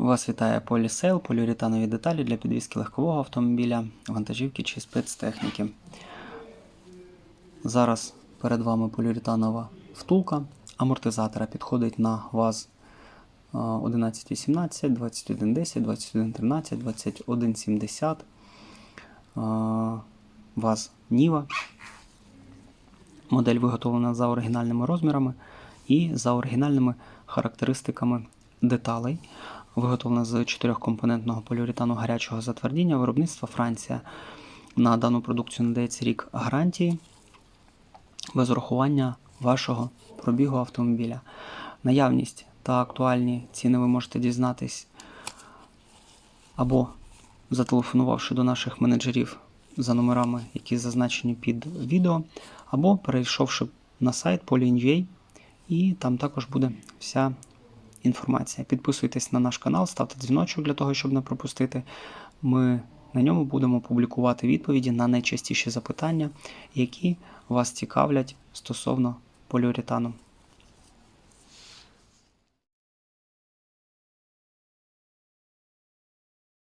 Вас вітає Полісейл, поліуретанові деталі для підвізки легкового автомобіля, вантажівки чи спецтехніки. Зараз перед вами поліуретанова втулка амортизатора підходить на ВАЗ е, 1118, 2110, 2113, 2170, е, ВАЗ Ніва. Модель виготовлена за оригінальними розмірами і за оригінальними характеристиками деталей. Виготовлена з чотирьохкомпонентного поліуретану гарячого затвердіння виробництва Франція. На дану продукцію надається рік гарантії без урахування вашого пробігу автомобіля. Наявність та актуальні ціни ви можете дізнатись або зателефонувавши до наших менеджерів за номерами, які зазначені під відео, або перейшовши на сайт Polin.ua, і там також буде вся інформація. Підписуйтесь на наш канал, ставте дзвіночок для того, щоб не пропустити. Ми на ньому будемо публікувати відповіді на найчастіші запитання, які вас цікавлять стосовно поліуретану.